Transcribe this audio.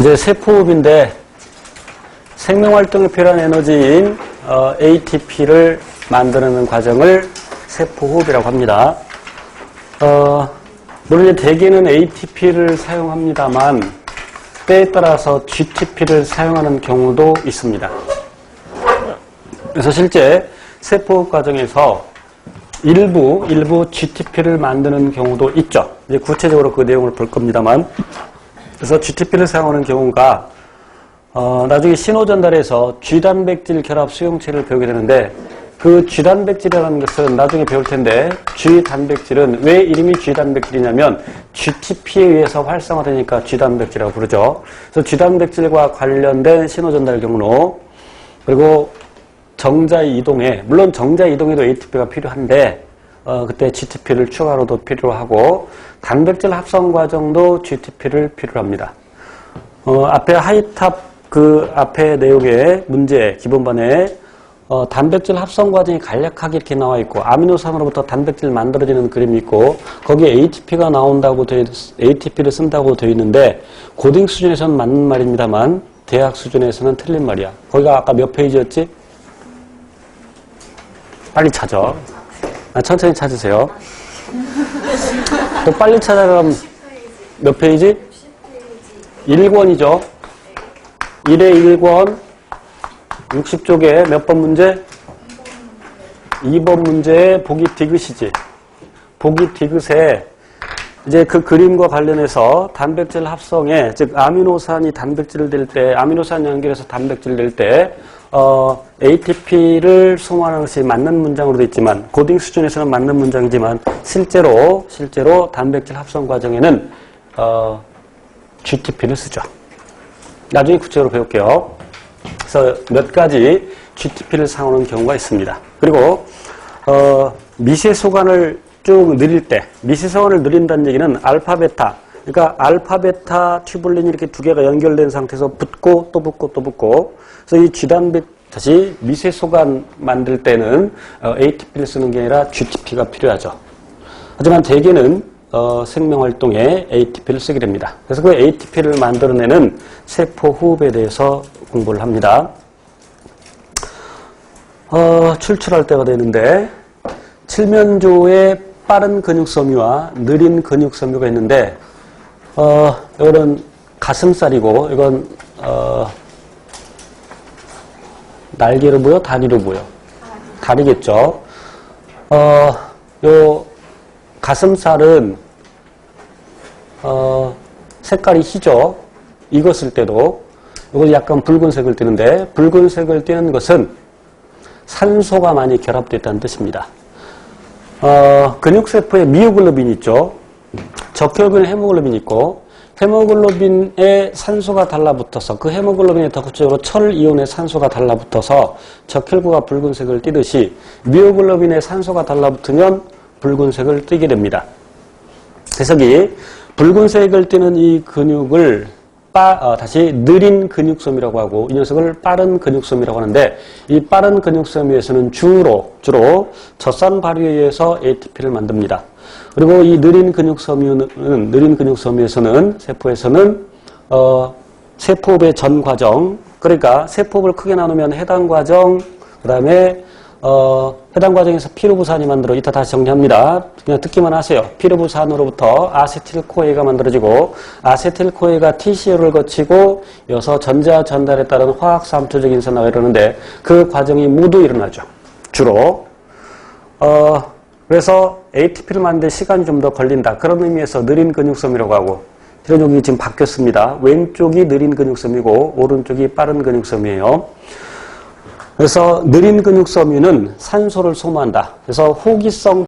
이제 세포흡인데 생명활동에 필요한 에너지인 어, ATP를 만드는 과정을 세포호흡이라고 합니다. 어, 물론 대개는 ATP를 사용합니다만 때에 따라서 GTP를 사용하는 경우도 있습니다. 그래서 실제 세포흡 과정에서 일부 일부 GTP를 만드는 경우도 있죠. 이제 구체적으로 그 내용을 볼 겁니다만 그래서 GTP를 사용하는 경우가 어, 나중에 신호 전달에서 G단백질 결합 수용체를 배우게 되는데 그 G단백질이라는 것은 나중에 배울 텐데 G단백질은 왜 이름이 G단백질이냐면 GTP에 의해서 활성화되니까 G단백질이라고 부르죠. 그래서 G단백질과 관련된 신호 전달 경로 그리고 정자 이동에 물론 정자 이동에도 ATP가 필요한데 어, 그때 GTP를 추가로도 필요하고 단백질 합성 과정도 GTP를 필요합니다. 어, 앞에 하이탑 그 앞에 내용의 문제 기본반에 어, 단백질 합성 과정이 간략하게 이렇게 나와 있고 아미노산으로부터 단백질 만들어지는 그림이 있고 거기에 ATP가 나온다고 돼 ATP를 쓴다고 되어 있는데 고딩 수준에서는 맞는 말입니다만 대학 수준에서는 틀린 말이야. 거기가 아까 몇 페이지였지? 빨리 찾아. 아, 천천히 찾으세요. 또 빨리 찾아가면 몇 페이지? 1권이죠. 1의 1권 60쪽에 몇 번 문제? 2번 문제에 보기 디귿이지. 보기 디귿에 이제 그 그림과 관련해서 단백질 합성에 즉 아미노산이 단백질을 낼 때 아미노산 연결해서 단백질을 낼때 어, ATP를 소모하는 것이 맞는 문장으로 되어 있지만 고딩 수준에서는 맞는 문장이지만 실제로 실제로 단백질 합성 과정에는 어, GTP를 쓰죠. 나중에 구체적으로 배울게요. 그래서 몇 가지 GTP를 사용하는 경우가 있습니다. 그리고 어, 미세 소관을 쭉 늘릴 때 미세소관을 늘린다는 얘기는 알파 베타 그러니까 알파 베타 튜블린이 이렇게 두 개가 연결된 상태에서 붙고 또 붙고 또 붙고 그래서 이 G단백 다시 미세소관 만들 때는 어, ATP를 쓰는 게 아니라 GTP가 필요하죠. 하지만 대개는 어, 생명활동에 ATP를 쓰게 됩니다. 그래서 그 ATP를 만들어내는 세포 호흡에 대해서 공부를 합니다. 어, 출출할 때가 되는데 칠면조에 빠른 근육섬유와 느린 근육섬유가 있는데 어, 이거는 가슴살이고 이건 어, 날개로 보여 다리로 보여 다리겠죠. 어, 요 가슴살은 어, 색깔이 희죠. 익었을 때도 이걸 약간 붉은색을 띠는데 붉은색을 띠는 것은 산소가 많이 결합되어 있다는 뜻입니다. 어, 근육세포에 미오글로빈이 있죠. 적혈근에 헤모글로빈이 있고 헤모글로빈에 산소가 달라붙어서 그 헤모글로빈에 더 구체적으로 철 이온의 산소가 달라붙어서 적혈구가 붉은색을 띠듯이 미오글로빈에 산소가 달라붙으면 붉은색을 띠게 됩니다. 해석이 붉은색을 띠는 이 근육을 빠, 어, 다시 느린 근육섬이라고 하고 이 녀석을 빠른 근육섬이라고 하는데 이 빠른 근육섬에서는 주로 주로 젖산 발효에 의해서 ATP를 만듭니다. 그리고 이 느린 근육섬유는 느린 근육섬유에서는 세포에서는 어, 세포흡의 전 과정 그러니까 세포흡을 크게 나누면 해당 과정 그다음에 어, 해당 과정에서 피루부산이 만들어 이따 다시 정리합니다. 그냥 듣기만 하세요. 피루부산으로부터 아세틸코에가 만들어지고 아세틸코에가 TCO를 거치고 여서 전자 전달에 따른 화학 삼투적 인산화가 이러는데 그 과정이 모두 일어나죠. 주로 어, 그래서 ATP를 만들 시간이 좀 더 걸린다. 그런 의미에서 느린 근육섬이라고 하고 이런 여기 지금 바뀌었습니다. 왼쪽이 느린 근육섬이고 오른쪽이 빠른 근육섬이에요. 그래서 느린 근육 섬유는 산소를 소모한다. 그래서 호기성